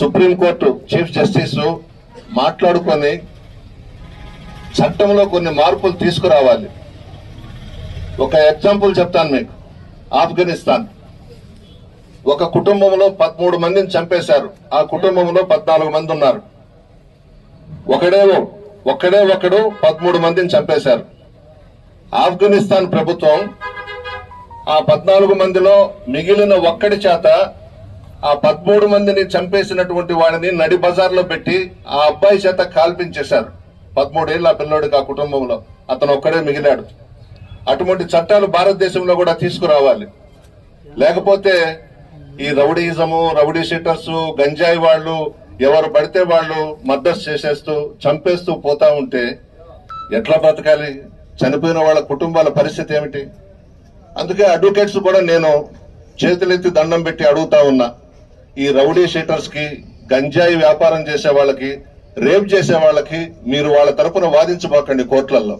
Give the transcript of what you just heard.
Supreme court chief justice మాట్లాడుకొని చట్టంలో కొన్ని మార్పులు తీసుకురావాలి. ఒక ఎగ్జాంపుల్ చెప్తాను మీకు. ఆఫ్ఘనిస్తాన్. ఒక కుటుంబంలో పదమూడు మందిని చంపేశారు. ఆ కుటుంబంలో పద్నాలుగు మంది ఉన్నారు. ఒకడే ఒక్కడే ఒకడు పదమూడు మందిని చంపేశారు. ఆఫ్ఘనిస్తాన్ ప్రభుత్వం ఆ పద్నాలుగు మందిలో మిగిలిన ఒక్కడి చేత ఆ పదమూడు మందిని చంపేసినటువంటి వాడిని నడి బజార్లో పెట్టి ఆ అబ్బాయి చేత కాల్పించేశారు. పదమూడేళ్ళు ఆ పిల్లోడికి ఆ కుటుంబంలో. అతను ఒక్కడే మిగిలాడు. అటువంటి చట్టాలు భారతదేశంలో కూడా తీసుకురావాలి. లేకపోతే ఈ రౌడీజము రౌడీ షీటర్స్ గంజాయి వాళ్ళు ఎవరు పడితే వాళ్ళు మద్దతు చేసేస్తూ చంపేస్తూ పోతా ఉంటే ఎట్లా బ్రతకాలి చనిపోయిన వాళ్ళ కుటుంబాల పరిస్థితి ఏమిటి? అందుకే అడ్వకేట్స్ కూడా నేను చేతులెత్తి దండం పెట్టి అడుగుతా ఉన్నా. ఈ రౌడీ షీటర్స్కి గంజాయి వ్యాపారం చేసే వాళ్ళకి రేప్ చేసే వాళ్ళకి మీరు వాళ్ళ తరపున వాదించబోకండి కోర్టులలో